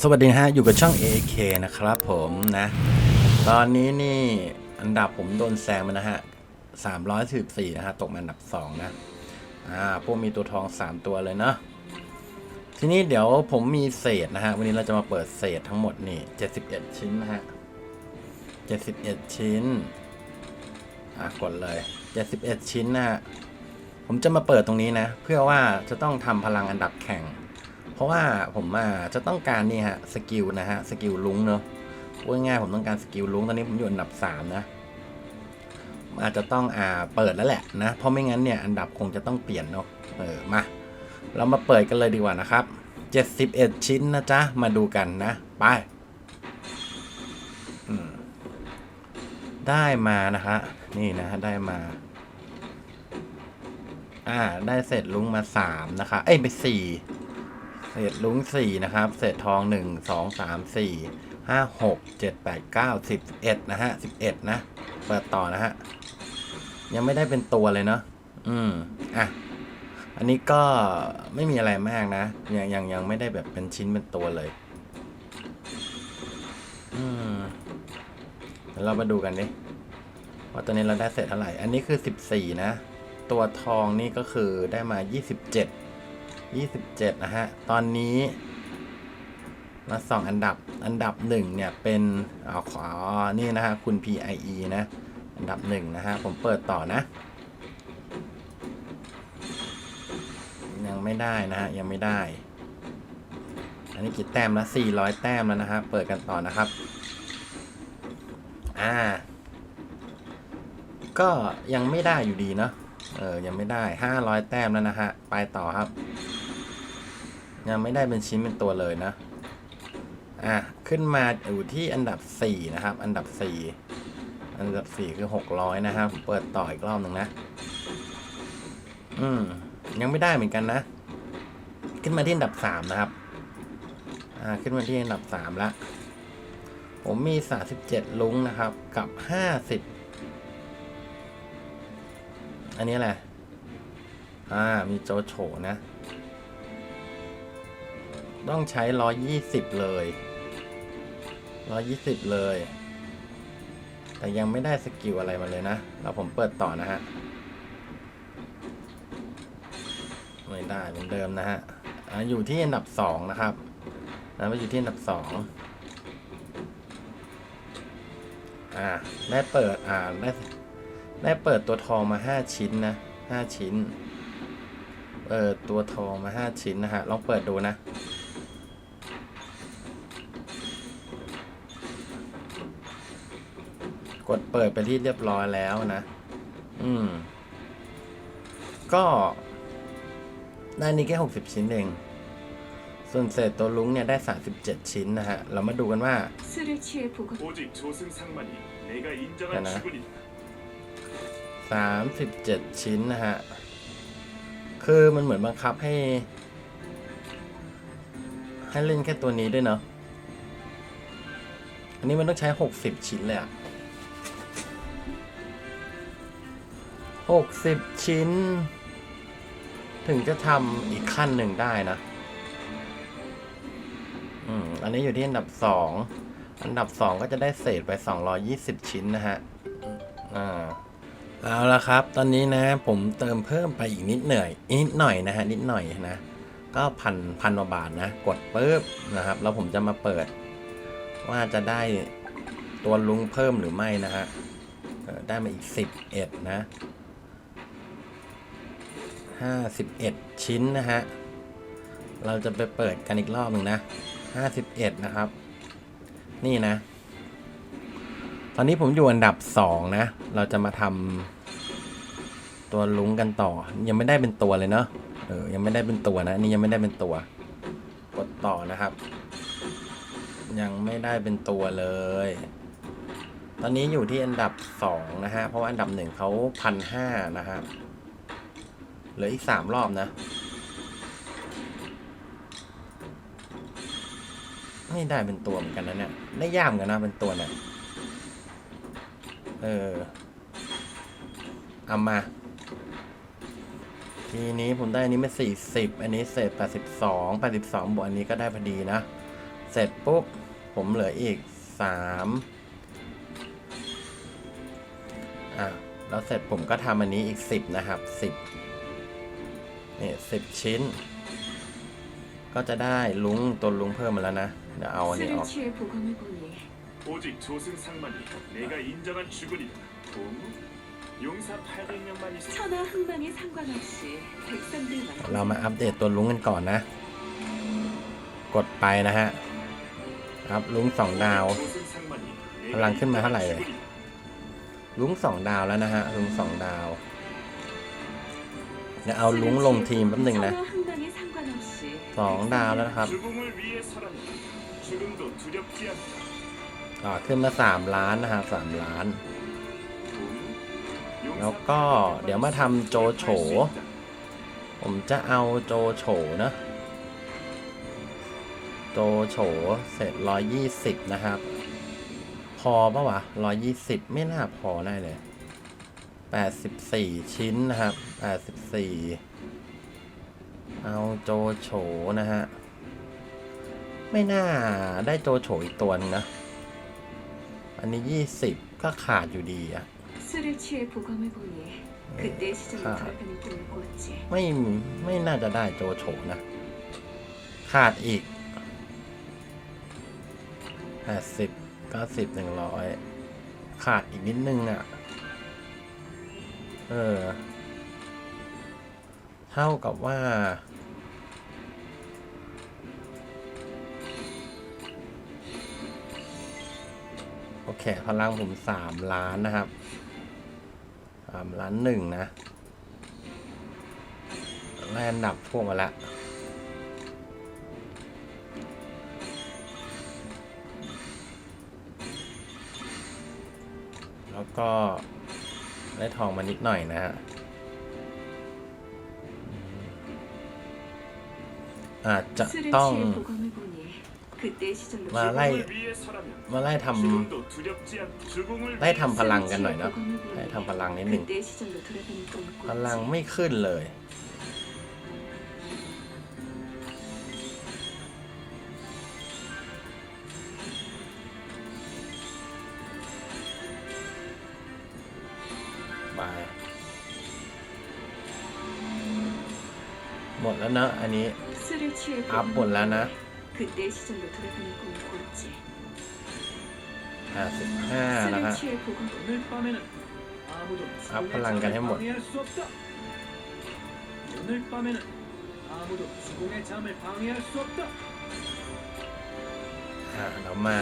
สวัสดีฮะ อยู่กับช่อง AK นะครับผมนะ ตอนนี้นี่อันดับผมโดนแซงมานะฮะ314นะฮะ ตกมาอันดับ2นะ อ่า พวกมีตัวทอง3ตัวเลยเนาะ ทีนี้เดี๋ยวผมมีเศษนะฮะ วันนี้เราจะมาเปิดเศษทั้งหมดนี่71ชิ้นนะฮะ71ชิ้น อะกดเลย71ชิ้นนะฮะ ผมจะมาเปิดตรงนี้นะ เพื่อว่าจะต้องทำพลังอันดับแข่ง เพราะว่าผมอะจะต้องการนี่ฮะสกิลนะฮะสกิลลุงเนอะพูดง่ายๆผมต้องการสกิลลุงตอนนี้ผมอยู่อันดับสามนะ อาจจะต้องอ่าเปิดแล้วแหละนะ เพราะไม่งั้นเนี่ยอันดับคงจะต้องเปลี่ยนเนาะเออมา เรามาเปิดกันเลยดีกว่านะครับ 71 ชิ้นนะจ๊ะ มาดูกันนะ ไปได้มานะฮะนี่นะฮะได้มาอ่าได้เศษลุงมาสามนะคะ เอ้ยไปสี่ เศษลุงสี่นะครับ เศษทองหนึ่งสองสามสี่ห้าหกเจ็ดแปดเก้าสิบเอ็ดนะฮะสิบเอ็ดนะเปิดต่อนะฮะยังไม่ได้เป็นตัวเลยเนาะอืมอะอันนี้ก็ไม่มีอะไรมากนะยังยังยังไม่ได้แบบเป็นชิ้นเป็นตัวเลย อืมเดี๋ยวเรามาดูกันดิว่าตอนนี้เราได้เศษเท่าไหร่ อันนี้คือสิบสี่นะ ตัวทองนี่ก็คือได้มา27 27 นะฮะ ตอนนี้มาสองอันดับอันดับหนึ่งเนี่ยเป็นเอาขอนี่นะฮะ คุณ PIE นะ อันดับหนึ่งนะฮะ ผมเปิดต่อนะ ยังไม่ได้นะฮะ ยังไม่ได้ อันนี้กี่แต้มละ400 แต้มแล้วนะฮะ เปิดกันต่อนะครับ อ่า ก็ยังไม่ได้อยู่ดีเนาะเออ ยังไม่ได้ห้าร้อยแต้มแล้วนะฮะ ไปต่อครับ ยังไม่ได้เป็นชิ้นเป็นตัวเลยนะ อะ ขึ้นมาอยู่ที่อันดับสี่นะครับ อันดับสี่อันดับสี่คือหกร้อยนะครับ เปิดต่ออีกรอบหนึ่งนะ อืม ยังไม่ได้เหมือนกันนะ ขึ้นมาที่อันดับสามนะครับ อ่า ขึ้นมาที่อันดับสามละผมมีสาสิบเจ็ดลุงนะครับ กับห้าสิบอันนี้แหละ อ่า มีโจโฉนะ ต้องใช้ร้อยี่สิบเลยร้อยี่สิบเลย แต่ยังไม่ได้สกิลอะไรมาเลยนะ เราผมเปิดต่อนะฮะ ไม่ได้เหมือนเดิมนะฮะอ่าอยู่ที่อันดับสองนะครับนะมาอยู่ที่อันดับสองอ่า ได้เปิด อ่า ได้ ได้เปิดตัวทองมาห้าชิ้นนะห้าชิ้นเปิดตัวทองมาห้าชิ้นนะฮะ ลองเปิดดูนะ กดเปิดไปที่เรียบร้อยแล้วนะ อืม ก็ได้นี้แค่ 60 ชิ้นเอง ส่วนเศษตัวลุงเนี่ยได้ 37 ชิ้นนะฮะ เรามาดูกันว่าน,นะสามสิบเจ็ดชิ้นนะฮะ คือมันเหมือนบังคับให้ ให้เล่นแค่ตัวนี้ด้วยเนาะ อันนี้มันต้องใช้ 60 ชิ้นเลยอะ หกสิบชิ้น ถึงจะทำอีกขั้นหนึ่งได้นะ อืม อันนี้อยู่ที่อันดับสองอันดับสองก็จะได้เศษไปสองร้อยี่สิบชิ้นนะฮะ อ่าเอาละครับ ตอนนี้นะ ผมเติมเพิ่มไปอีกนิดหน่อยนิดหน่อยนะฮะ นิดหน่อยนะ ก็พันพันกว่าบาทนะ กดปุ๊บนะครับ แล้วผมจะมาเปิด ว่าจะได้ตัวลุงเพิ่มหรือไม่นะฮะได้มาอีกสิบเอ็ดนะ ห้าสิบเอ็ดชิ้นนะฮะ เราจะไปเปิดกันอีกรอบหนึ่งนะห้าสิบเอ็ดนะครับ นี่นะ ตอนนี้ผมอยู่อันดับสองนะ เราจะมาทำตัวลุงกันต่อ ยังไม่ได้เป็นตัวเลยเนาะ เออ ยังไม่ได้เป็นตัวนะอันนี่ยังไม่ได้เป็นตัว กดต่อนะครับ ยังไม่ได้เป็นตัวเลย ตอนนี้อยู่ที่อันดับสองนะฮะ เพราะว่าอันดับหนึ่งเขาพันห้านะฮะ เหลืออีกสามรอบนะ ไม่ได้เป็นตัวเหมือนกันนะเนี่ยได้ยากเหมือนกันนะเป็นตัวเนี่ยเออเอามา ทีนี้ผมได้อันนี้มาสี่สิบอันนี้เศษแปดสิบสองแปดสิบสองบวกอันนี้ก็ได้พอดีนะ เสร็จปุ๊บ ผมเหลืออีกสามอะแล้วเสร็จผมก็ทำอันนี้อีกสิบนะครับสิบ นี่สิบชิ้น ก็จะได้ลุงตัวลุงเพิ่มมาแล้วนะ เดี๋ยวเอาอันนี้ออก เรามาอัปเดตตัวลุงกันก่อนนะ กดไปนะฮะ อัพลุงสองดาวกำลังขึ้นมาเท่าไหร่เลยลุงสองดาวแล้วนะฮะลุงสองดาว ดี๋ยวเอาลุงลงทีมแป๊บหนึ่งนะสองดาวแล้วนะครับอ่าขึ้นมาสามล้านนะฮะสามล้าน แล้วก็เดี๋ยวมาทำโจโฉผมจะเอาโจโฉนะโจโฉเสร็จร้อยยี่สิบนะครับ พอปะวะร้อยยี่สิบไม่น่าพอได้เลย 84 ชิ้นนะครับ 84 เอาโจโฉนะฮะ ไม่น่าได้โจโฉอีกตัวนึงนะ อันนี้ 20 ก็ขาดอยู่ดีอะไม่ไม่น่าจะได้โจโฉนะ ขาดอีก 80 90 100 ขาดอีกนิดนึงอะ่ะ เออ เท่ากับว่า โอเค พลังผมสามล้านนะครับสามล้านหนึ่งนะไล่อันดับพวกมาล้วแล้วก็ ได้ทองมานิดหน่อยนะฮะอาจจะต้องมาไล่มาไล่ทำไล่ทำพลังกันหน่อยนะไล่ทำพลังนิดหนึ่งพลังไม่ขึ้นเลย หมดแล้วเนอะอันนี้ 술에 취해 อัพ 보감을 หมดแล้วนะ 그때 시절로 돌아가는 꿈을 꿨지 ห้าสิบห้าแล้ว 술에 ฮะ 취해 보감을 오늘 밤에는 아무도 아, 죽음의 팔랑간 잠을 해못. 방해할 수 없다. 오늘 밤에는 아무도 죽음의 잠을 방해할 수 없다. อ่าเรามา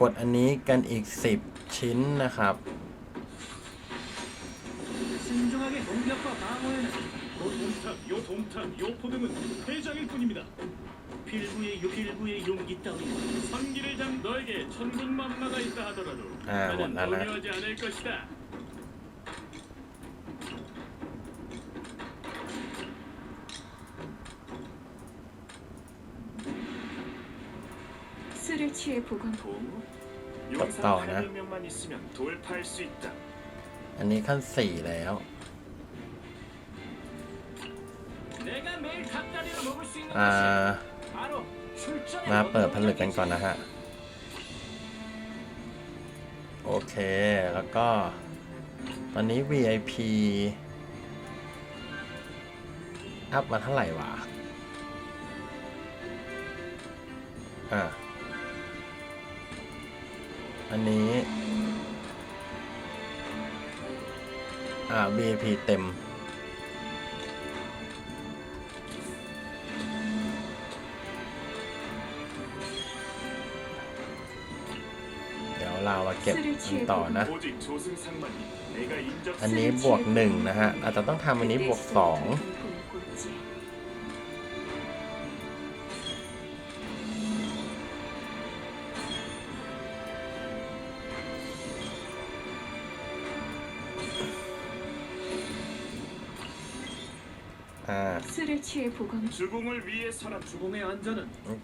กดอันนี้กันอีกสิบชิ้นนะครับ 신중하게 공격과 방어에는 요 동탁, 요 동탁, 요 포등은 회장일 뿐입니다. 필부의 용, 필부의 용기 따위 선기를 잡 너에게 천군 만마가 있다 하더라도 아, 나는 뭐, 나는- 동요하지 않을 것이다. 술에 취해 보감 동 갔다 용사 오네. 800명만 있으면 돌파할 수 있다. อันนี้ขั้นสี่แล้ว ามาเปิดผลึกกันก่อนนะฮะ โอเค แล้วก็ ตอนนี้ VIP อัพมาเท่าไหร่วะ อะ อันนี้ อ่า VIP เต็ม เราเก็บอันต่อนะ อันนี้บวกหนึ่งนะฮะ อาจจะต้องทำอันนี้บวกสอง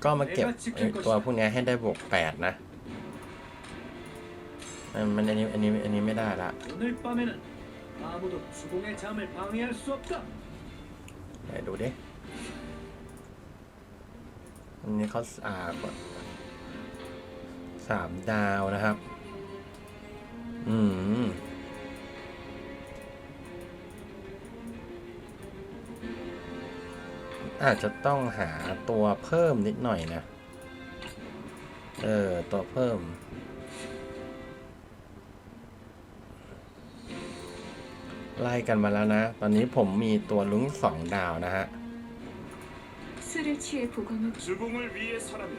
ก็มาเก็บตัวพวกนี้ให้ได้บวก 8 นะ มันมันอันนี้อันนี้อันนี้ไม่ได้ละ 오늘 밤에는 아무도 죽음의 잠을 방해할 수 없다. ไหนดูดิ อันนี้เขาอ่ากดสามดาวนะครับ อืม อาจจะต้องหาตัวเพิ่มนิดหน่อยนะ เออ ตัวเพิ่ม ไล่กันมาแล้วนะ ตอนนี้ผมมีตัวลุ้งสองดาวนะฮะ 술을 취해 보감을 주공을 위해서라면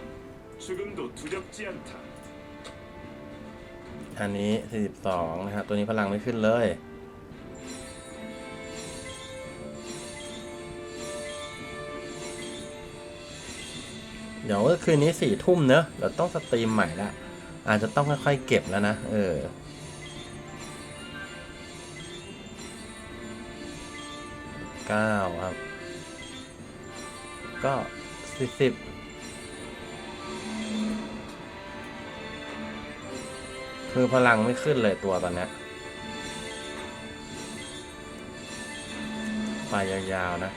죽음도 두렵지 않다. อันนี้ 42 นะฮะ ตัวนี้พลังไม่ขึ้นเลย เดี๋ยวคืนนี้สี่ทุ่มเนอะเราต้องสตรีมใหม่ละ อาจจะต้องค่อยๆเก็บแล้วนะ เออ เก้าครับ ก็สี่สิบคือพลังไม่ขึ้นเลยตัวตอนนี้ไปยาวๆนะ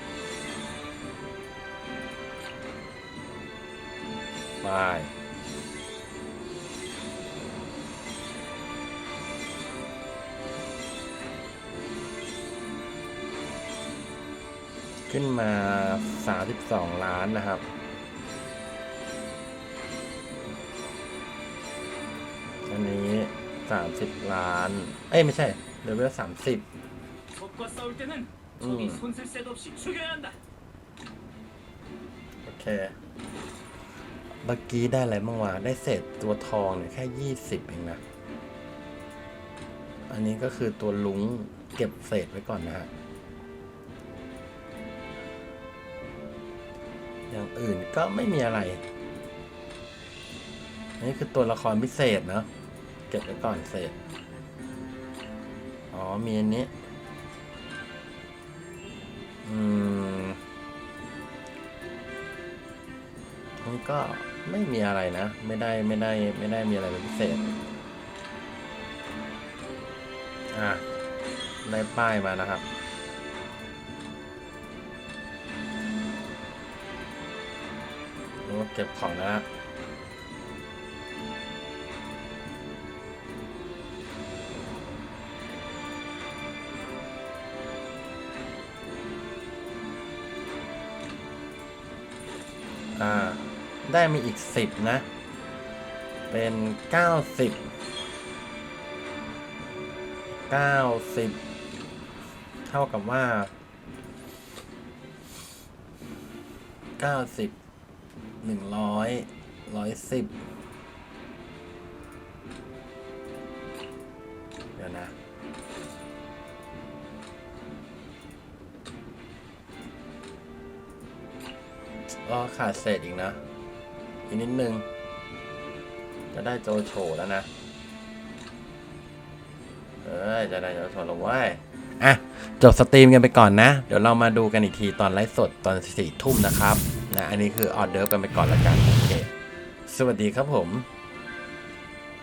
ไป ขึ้นมา 32 ล้านนะครับ อันนี้ 30 ล้าน เอ้ย ไม่ใช่เดี๋เวล30อืมโอเคเมื่อกี้ได้อะไรบ้างวะได้เศษตัวทองเนี่ยแค่ 20 เองนะ อันนี้ก็คือตัวลุงเก็บเศษไว้ก่อนนะฮะ อย่างอื่นก็ไม่มีอะไรนนี้คือตัวละครพิเศษเนาะเก็บไว้ก่อนเศษอ๋อมีอันนี้ อืมมันก็ไม่มีอะไรนะ ไม่ได้ไม่ได้ไม่ได้มีอะไรเป็นพิเศษ อะ ได้ป้ายมานะครับ เก็บของแล้วนะอ่าได้มีอีกสิบนะ เป็นเก้าสิบเก้าสิบเท่ากับว่าเก้าสิบ หนึ่งร้อยร้อยสิบเดี๋ยวนะก็ขาดเศษอีกนะ อีกนิดนึง จะได้โจโฉแล้วนะ เอ้ย จะได้โจโฉล้วเว้อะ จบสตรีมกันไปก่อนนะ เดี๋ยวเรามาดูกันอีกทีตอนไลฟ์สดตอนสี่ทุ่มนะครับ นะอันนี้คือออเดอร์กันไปก่อนละกันโอเคสวัสดีครับผม